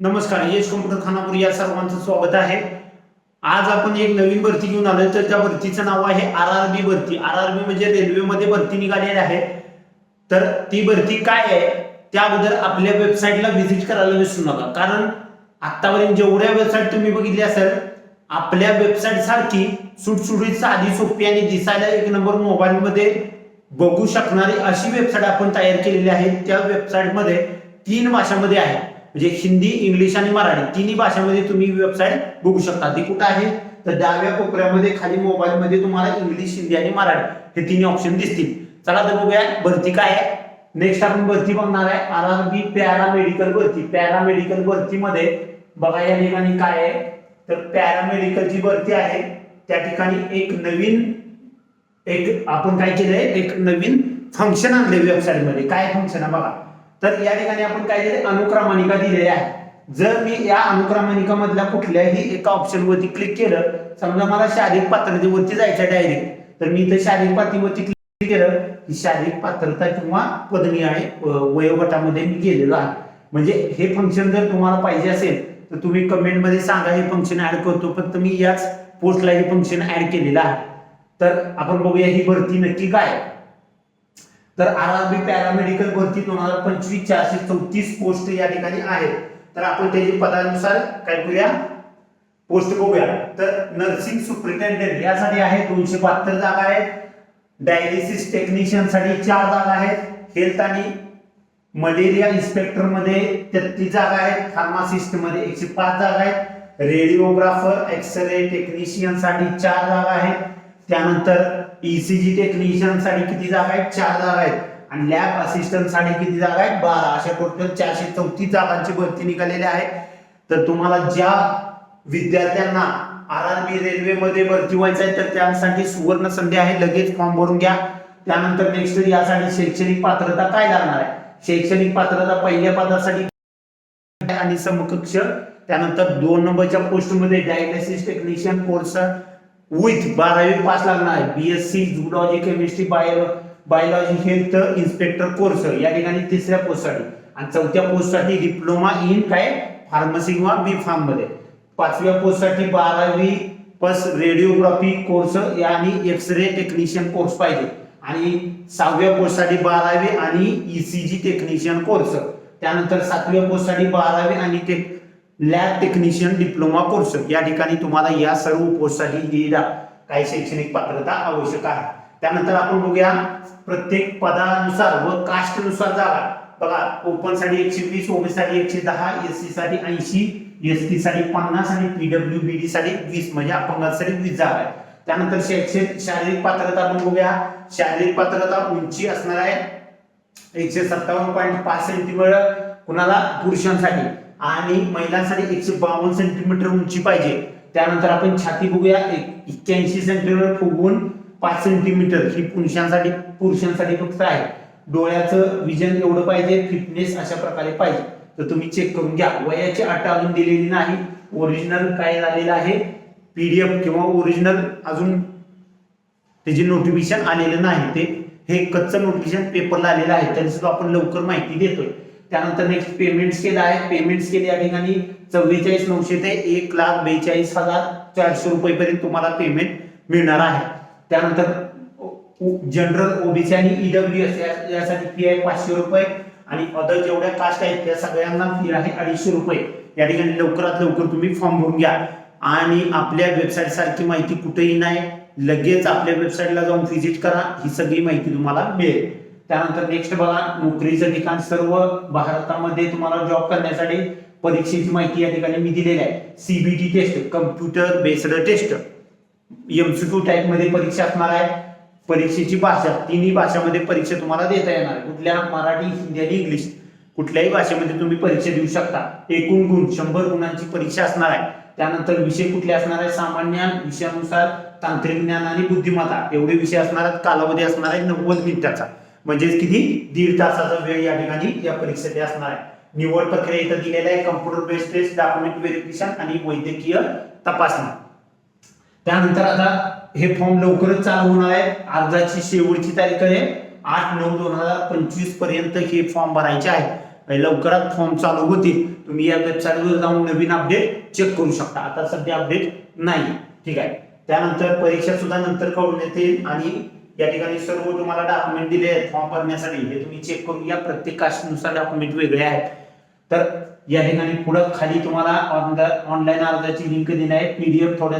नमस्कार यश कम्प्युटर खानापूर या सर्वांचं स्वागत आहे. आज आपण एक नवीन भरती घेऊन आलोय तर त्या भरतीचं नाव आहे आर आर बी भरती. आर आर बी म्हणजे रेल्वेमध्ये भरती निघालेली आहे. तर ती भरती काय आहे त्या अगोदर आपल्या वेबसाईटला व्हिजिट करायला विसरू नका. कारण आतापर्यंत जेवढ्या वेबसाईट तुम्ही बघितली असेल आपल्या वेबसाईट सारखी सुटसुटीत साधी सोपी आणि दिसायला एक नंबर मोबाईलमध्ये बघू शकणारी अशी वेबसाईट आपण तयार केलेली आहे. त्या वेबसाईटमध्ये तीन भाषांमध्ये आहे. म्हणजे हिंदी इंग्लिश आणि मराठी तिन्ही भाषेमध्ये तुम्ही वेबसाईट बघू शकता. ती कुठं आहे? तर डाव्या कोपऱ्यामध्ये खाली मोबाईलमध्ये तुम्हाला इंग्लिश हिंदी आणि मराठी हे तिन्ही ऑप्शन दिसतील. चला तर बघूया भरती काय आहे? नेक्स्ट आपण भरती बघणार आहे. आर आर बी पॅरामेडिकल भरती. पॅरा मेडिकल भरतीमध्ये बघा या ठिकाणी काय आहे? तर पॅरा मेडिकलची भरती आहे. त्या ठिकाणी एक नवीन एक आपण काय केलंय? एक नवीन फंक्शन आणले वेबसाईटमध्ये. काय फंक्शन आहे? बघा. तर या ठिकाणी आपण काय दिले अनुक्रमानिका दिलेली आहे. जर मी या अनुक्रमानिका मधल्या कुठल्याही एका ऑप्शन वरती क्लिक केलं समजा मला शारीरिक पात्रतेवरती जायचं डायरेक्ट तर मी इथं शारीरिक पात्रतेवरती क्लिक केलं की शारीरिक पात्रता किंवा पदवी आहे वयोगटामध्ये मी गेलेलो आहे. म्हणजे हे फंक्शन जर तुम्हाला पाहिजे असेल तर तुम्ही कमेंटमध्ये सांगा हे फंक्शन ऍड करतो. फक्त मी याच पोस्टला हे फंक्शन ऍड केलेलं आहे. तर आपण बघूया ही भरती नक्की काय तर आर आर बी पॅरामेडिकल भरती दोन हजार पंचवीस चारशे चौतीस पोस्ट या ठिकाणी आहेत. तर आपण त्याची पदानुसार काय करूया? पोस्ट बघूया. तर नर्सिंग सुप्रिटेंडेंट यासाठी आहे दोनशे बहात्तर जागा आहेत. डायलिसिस टेक्निशियनसाठी चार जागा आहेत. हेल्थ आणि मलेरिया इन्स्पेक्टरमध्ये तेहतीस जागा आहेत. फार्मासिस्टमध्ये एकशे पाच जागा आहेत. रेडिओग्राफर एक्सरे टेक्निशियनसाठी चार जागा आहेत. त्यानंतर ईसीजी टेक्निशियनसाठी किती जागा आहेत? चार जागा आहेत. आणि लॅब असिस्टंटसाठी किती जागा आहेत? बारा. अशा टोटल चारशे चौतीस जागांची भरती निघालेली आहे. तर तुम्हाला ज्या विद्यार्थ्यांना आर आर बी रेल्वेमध्ये भरती व्हायचं आहे तर त्यासाठी सुवर्ण संधी आहे. लगेच फॉर्म भरून घ्या. त्यानंतर नेक्स्ट यासाठी शैक्षणिक पात्रता काय लागणार आहे? शैक्षणिक पात्रता पहिल्या पदासाठी आणि समकक्ष. त्यानंतर दोन नंबरच्या पोस्टमध्ये डायलिसिस टेक्निशियन कोर्स विथ बारावी पास लागणार आहे. C zoology chemistry bio biology health inspector course या ठिकाणी तिसऱ्या पोस्टसाठी आणि चौथ्या पोस्टसाठी डिप्लोमा इन काय? फार्मसी किंवा बी फार्ममध्ये. पाचव्या पोस्टसाठी बारावी प्लस रेडिओग्राफी कोर्स आणि एक्सरे टेक्निशियन कोर्स पाहिजे. आणि सहाव्या पोस्टसाठी बारावी आणि E C G technician course त्यानंतर सातव्या पोस्टसाठी बारावी आणि ते लॅब टेक्निशियन डिप्लोमा कोर्स या ठिकाणी तुम्हाला या सर्व पोस्टसाठी लिहिला काही शैक्षणिक पात्रता आवश्यक आहे. त्यानंतर आपण बघूया प्रत्येक पदानुसार व कास्टनुसार जागा. बघा ओपनसाठी एकशे वीस ओबी साठी एकशे दहा एस सी साठी ऐंशी एसटी साठी पन्नास आणि पीडब्ल्यू बी डी साठी वीस. म्हणजे अपंगासाठी वीस जागा आहे. त्यानंतर शैक्षणिक शारीरिक पात्रता आपण बघूया. शारीरिक पात्रता उंची असणार आहे एकशे सत्तावन्न पॉईंट पाच सेंटीमीटर कुणाला? पुरुषांसाठी. आणि महिलांसाठी एकशे बावन्न सेंटीमीटर उंची पाहिजे. त्यानंतर आपण छाती बघूया. एक्क्याऐंशी सेंटीमीटर फुगवून पाच सेंटीमीटर ही पुरुषांसाठी पुरुषांसाठी फक्त आहे. डोळ्याचं विजन एवढं पाहिजे फिटनेस अशा प्रकारे पाहिजे. तर तुम्ही चेक करून घ्या. वयाची अट अजून दिलेली नाही. ओरिजिनल काय झालेलं आहे? पीडीएफ किंवा ओरिजिनल अजून त्याचे नोटिफिकेशन आलेलं नाही. ते हे कच्चं नोटिफिकेशन पेपरला आलेलं आहे. तरी सुद्धा आपण लवकर माहिती देतोय. त्यानंतर नेक्स्ट पेमेंट्स केलं आहे. पेमेंट्स केले या ठिकाणी चव्वेचाळीस नऊशे ते एक लाख बेचाळीस हजार चारशे रुपयेपर्यंत तुम्हाला पेमेंट मिळणार आहे. त्यानंतर जनरल ओबीसी आणि ईडब्ल्यू एस यासाठी फी आहे पाचशे रुपये आणि अदर जेवढ्या कास्ट आहेत त्या सगळ्यांना फी आहे अडीचशे रुपये. या ठिकाणी लवकरात लवकर तुम्ही फॉर्म भरून घ्या. आणि आपल्या वेबसाईट सारखी माहिती कुठेही नाही. लगेच आपल्या वेबसाईटला जाऊन व्हिजिट करा. ही सगळी माहिती तुम्हाला मिळेल. त्यानंतर नेक्स्ट बघा नोकरीचं ठिकाण सर्व भारतामध्ये तुम्हाला जॉब करण्यासाठी परीक्षेची माहिती या ठिकाणी मी दिलेली आहे. CBT test computer based test MCQ टाईपमध्ये परीक्षा असणार आहे. परीक्षेची भाषा तिन्ही भाषामध्ये परीक्षा तुम्हाला देता येणार. कुठल्या मराठी हिंदी आणि इंग्लिश कुठल्याही भाषेमध्ये तुम्ही परीक्षा देऊ शकता. एकूण गुण शंभर गुणांची परीक्षा असणार आहे. त्यानंतर विषय कुठले असणार आहे? सामान्य विषयानुसार तांत्रिक ज्ञान आणि बुद्धिमत्ता. एवढे विषय असणार आहेत कालावधी असणार आहे नव्वद मिनिटाचा. म्हणजेच किती? दीड तासाचा वेळ या ठिकाणी या परीक्षेसाठी असणार. आहे निवड प्रक्रिया इथं दिलेला आहे. Computer based test document verification आणि वैद्यकीय तपासणी. त्यानंतर आता हे फॉर्म लवकरच चालू होणार आहे. अर्जाची शेवटची तारीख आहे. आठ नऊ दोन हजार पंचवीसपर्यंत हे फॉर्म भरायचे आहे लवकरात फॉर्म चालू होतील. तुम्ही या वेबसाईटवर जाऊन नवीन अपडेट चेक करू शकता. आता सध्या अपडेट नाही. ठीक आहे. त्यानंतर परीक्षा सुद्धा नंतर कळून येते आणि या ठिकाणी सर्व तुम्हाला डॉक्युमेंट दिले आहेत फॉर्म भरण्यासाठी. हे तुम्ही चेक करून या प्रत्येक कास्टनुसार डॉक्युमेंट वेगळे आहेत. तर या ठिकाणी पुढं खाली तुम्हाला ऑनलाईन अर्जाची लिंक दिली आहे. पीडीएफ थोड्या